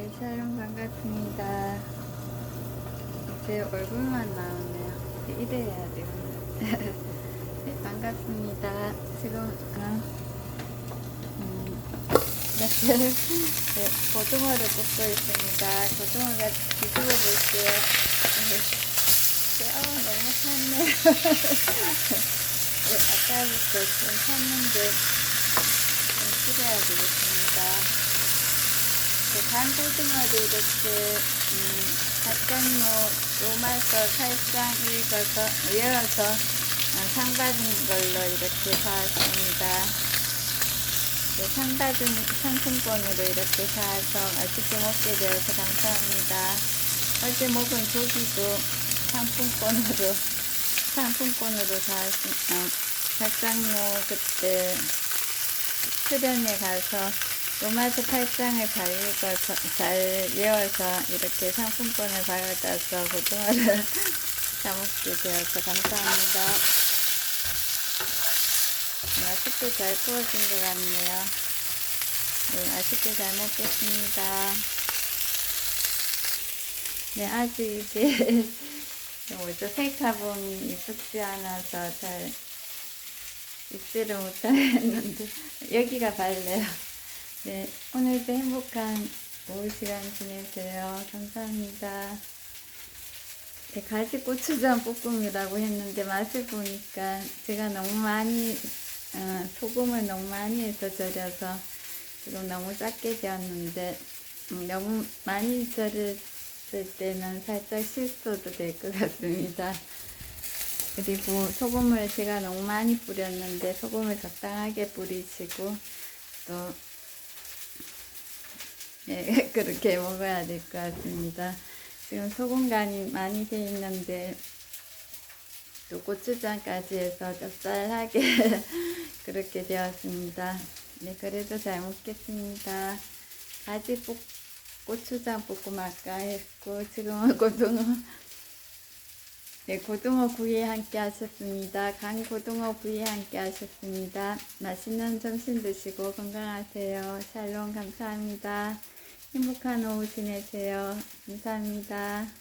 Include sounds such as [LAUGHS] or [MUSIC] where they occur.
네, 촬영 반갑습니다. 제 얼굴만 나오네요. 이래야 돼요. [LAUGHS] 네, 반갑습니다. 지금, 어, 음, 이렇게, 네, [LAUGHS] 고등어를 굽고 있습니다. 고등어가 뒤집어 볼게요. 네, 어, 너무 탔네요. [LAUGHS] 네, 아까부터 좀 탔는데, 좀 줄여야 되겠습니다. 그 간고등어를 이렇게 음, 갓장로 로마서 살짝 읽어서 열어서 어, 상 받은 걸로 이렇게 사왔습니다. 네, 상 받은 상품권으로 이렇게 사서 맛있게 먹게 되어서 감사합니다. 어제 먹은 조기도 상품권으로 상품권으로 사왔 어, 갓장로 그때 수련회 가서 로마서 8장을 잘 읽어서, 잘 외워서 이렇게 상품권을 받아서 고등어를 사먹게 [LAUGHS] 되어서 감사합니다. 맛있게 잘 구워진 것 같네요. 네, 맛있게 잘 먹겠습니다. 네, 아직 이제, 뭐죠, 색화봉이 익숙지 않아서 잘 읽지를 못하겠는데, 여기가 발레요. 네, 오늘도 행복한 오후 시간 지내세요. 감사합니다. 네, 가지 고추장 볶음이라고 했는데 맛을 보니까 제가 너무 많이 어, 소금을 너무 많이 해서 절여서 지금 너무 작게 되었는데 음, 너무 많이 절였을 때는 살짝 실수도 될 것 같습니다. 그리고 소금을 제가 너무 많이 뿌렸는데 소금을 적당하게 뿌리시고 또 예, [LAUGHS] 그렇게 먹어야 될 것 같습니다. 지금 소금 간이 많이 돼 있는데 또 고추장까지 해서 짭짤하게 [LAUGHS] 그렇게 되었습니다. 네, 그래도 잘 먹겠습니다. 가지 볶, 고추장 볶음 아까 했고 지금은 [LAUGHS] 고등어 네, 고등어 구이 함께 하셨습니다. 간 고등어 구이 함께 하셨습니다. 맛있는 점심 드시고 건강하세요. 샬롬 감사합니다. 행복한 오후 지내세요. 감사합니다.